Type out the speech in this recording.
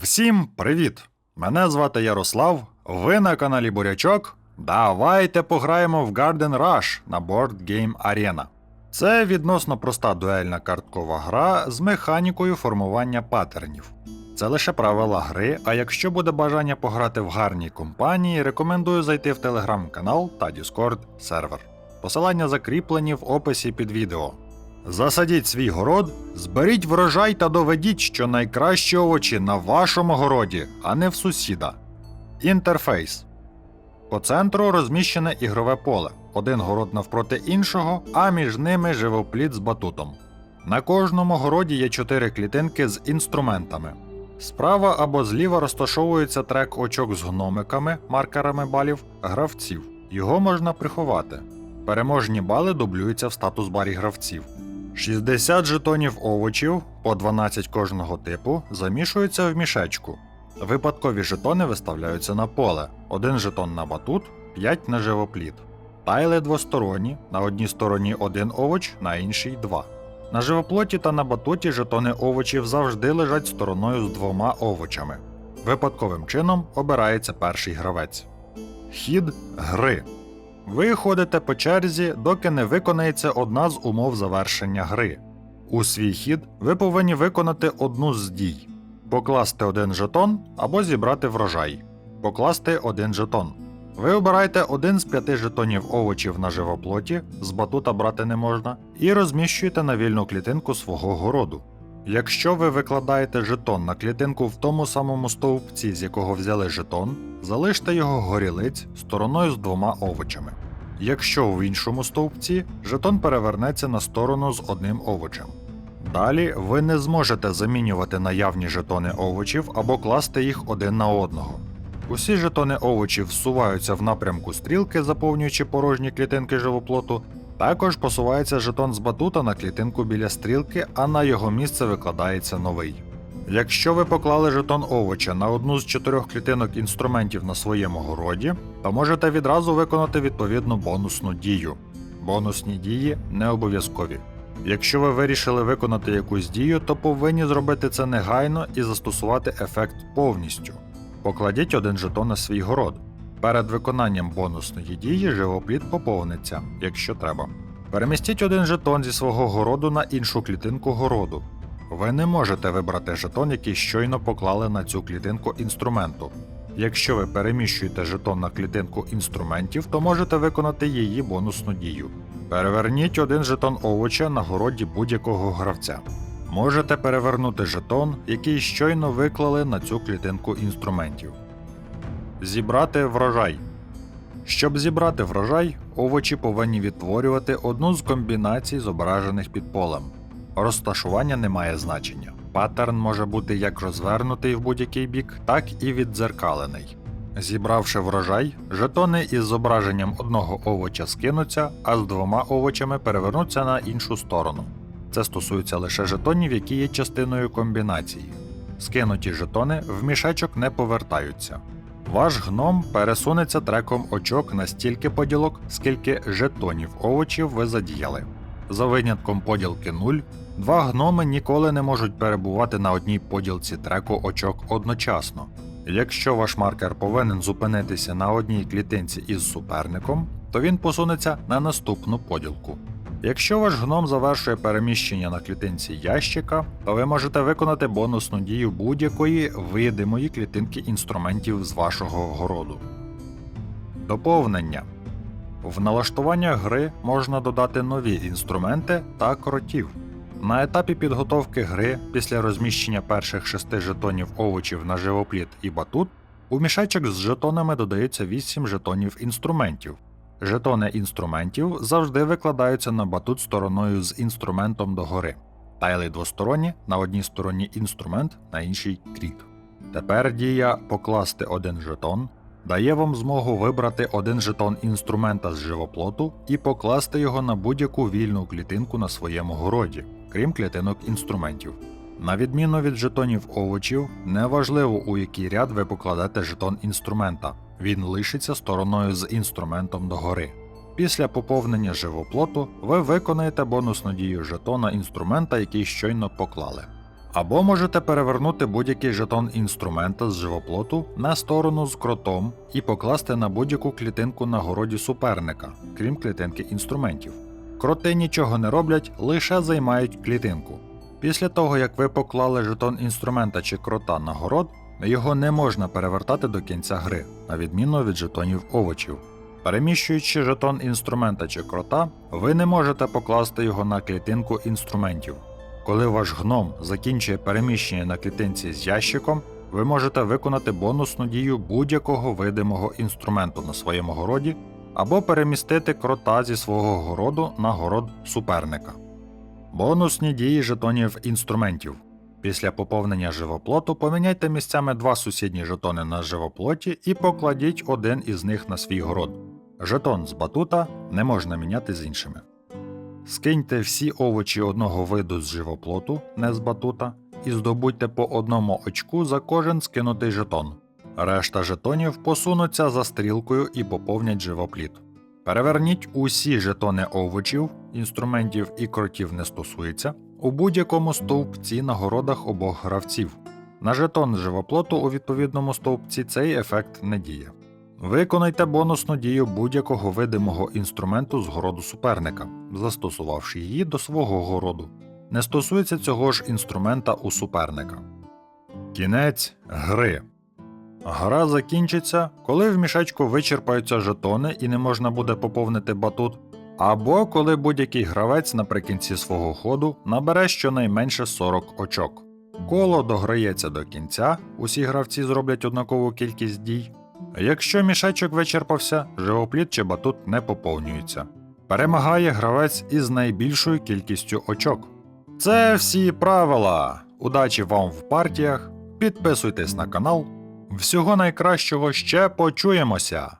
Всім привіт! Мене звати Ярослав. Ви на каналі Бурячок. Давайте пограємо в Garden Rush на Board Game Arena. Це відносно проста дуельна карткова гра з механікою формування паттернів. Це лише правила гри, а якщо буде бажання пограти в гарній компанії, рекомендую зайти в телеграм-канал та Discord сервер. Посилання закріплені в описі під відео. Засадіть свій город, зберіть врожай та доведіть, що найкращі овочі на вашому городі, а не в сусіда. Інтерфейс. По центру розміщене ігрове поле, один город навпроти іншого, а між ними живопліт з батутом. На кожному городі є чотири клітинки з інструментами. Справа або зліва розташовується трек очок з гномиками, маркерами балів, гравців. Його можна приховати. Переможні бали дублюються в статус барі гравців. 60 жетонів овочів, по 12 кожного типу, замішуються в мішечку. Випадкові жетони виставляються на поле: один жетон на батут, 5 на живопліт. Тайли двосторонні, на одній стороні один овоч, на іншій два. На живоплоті та на батуті жетони овочів завжди лежать стороною з двома овочами. Випадковим чином обирається перший гравець. Хід гри. Ви ходите по черзі, доки не виконається одна з умов завершення гри. У свій хід ви повинні виконати одну з дій: покласти один жетон або зібрати врожай, покласти один жетон. Ви обираєте один з п'яти жетонів овочів на живоплоті, з батута брати не можна, і розміщуєте на вільну клітинку свого городу. Якщо ви викладаєте жетон на клітинку в тому самому стовпці, з якого взяли жетон, залиште його горілиць стороною з двома овочами. Якщо в іншому стовпці, жетон перевернеться на сторону з одним овочем. Далі ви не зможете замінювати наявні жетони овочів або класти їх один на одного. Усі жетони овочів всуваються в напрямку стрілки, заповнюючи порожні клітинки живоплоту. Також посувається жетон з батута на клітинку біля стрілки, а на його місце викладається новий. Якщо ви поклали жетон овоча на одну з чотирьох клітинок інструментів на своєму городі, то можете відразу виконати відповідну бонусну дію. Бонусні дії не обов'язкові. Якщо ви вирішили виконати якусь дію, то повинні зробити це негайно і застосувати ефект повністю. Покладіть один жетон на свій город. Перед виконанням бонусної дії живопліт поповниться, якщо треба. Перемістіть один жетон зі свого городу на іншу клітинку городу. Ви не можете вибрати жетон, який щойно поклали на цю клітинку інструменту. Якщо ви переміщуєте жетон на клітинку інструментів, то можете виконати її бонусну дію. Переверніть один жетон овоча на городі будь-якого гравця. Можете перевернути жетон, який щойно виклали на цю клітинку інструментів. Зібрати врожай. Щоб зібрати врожай, овочі повинні відтворювати одну з комбінацій, зображених під полем. Розташування не має значення. Паттерн може бути як розвернутий в будь-який бік, так і віддзеркалений. Зібравши врожай, жетони із зображенням одного овоча скинуться, а з двома овочами перевернуться на іншу сторону. Це стосується лише жетонів, які є частиною комбінації. Скинуті жетони в мішечок не повертаються. Ваш гном пересунеться треком очок на стільки поділок, скільки жетонів овочів ви задіяли. За винятком поділки 0, два гноми ніколи не можуть перебувати на одній поділці треку очок одночасно. Якщо ваш маркер повинен зупинитися на одній клітинці із суперником, то він посунеться на наступну поділку. Якщо ваш гном завершує переміщення на клітинці ящика, то ви можете виконати бонусну дію будь-якої видимої клітинки інструментів з вашого городу. Доповнення в налаштуваннях гри можна додати нові інструменти та кротів. На етапі підготовки гри, після розміщення перших шести жетонів овочів на живопліт і батут, у мішечок з жетонами додається 8 жетонів інструментів. Жетони інструментів завжди викладаються на батут стороною з інструментом догори. Тайли двосторонні на одній стороні інструмент, на іншій кріт. Тепер дія покласти один жетон дає вам змогу вибрати один жетон інструмента з живоплоту і покласти його на будь-яку вільну клітинку на своєму городі, крім клітинок інструментів. На відміну від жетонів овочів, неважливо у який ряд ви покладете жетон інструмента, він лишиться стороною з інструментом догори. Після поповнення живоплоту ви виконаєте бонусну дію жетона інструмента, який щойно поклали. Або можете перевернути будь-який жетон інструмента з живоплоту на сторону з кротом і покласти на будь-яку клітинку на городі суперника, крім клітинки інструментів. Кроти нічого не роблять, лише займають клітинку. Після того, як ви поклали жетон інструмента чи крота на город, його не можна перевертати до кінця гри, на відміну від жетонів овочів. Переміщуючи жетон інструмента чи крота, ви не можете покласти його на клітинку інструментів. Коли ваш гном закінчує переміщення на клітинці з ящиком, ви можете виконати бонусну дію будь-якого видимого інструменту на своєму городі або перемістити крота зі свого городу на город суперника. Бонусні дії жетонів інструментів. Після поповнення живоплоту поміняйте місцями два сусідні жетони на живоплоті і покладіть один із них на свій город. Жетон з батута не можна міняти з іншими. Скиньте всі овочі одного виду з живоплоту, не з батута, і здобудьте по одному очку за кожен скинутий жетон. Решта жетонів посунуться за стрілкою і поповнять живопліт. Переверніть усі жетони овочів, інструментів і кротів не стосується у будь-якому стовпці на городах обох гравців. На жетон живоплоту у відповідному стовпці цей ефект не діє. Виконайте бонусну дію будь-якого видимого інструменту з городу суперника, застосувавши її до свого городу. Не стосується цього ж інструмента у суперника. Кінець гри. Гра закінчиться, коли в мішечку вичерпаються жетони і не можна буде поповнити батут, або коли будь-який гравець наприкінці свого ходу набере щонайменше 40 очок. Коло дограється до кінця, усі гравці зроблять однакову кількість дій. Якщо мішечок вичерпався, живопліт чи батут не поповнюється. Перемагає гравець із найбільшою кількістю очок. Це всі правила. Удачі вам в партіях. Підписуйтесь на канал. Всього найкращого ще почуємося!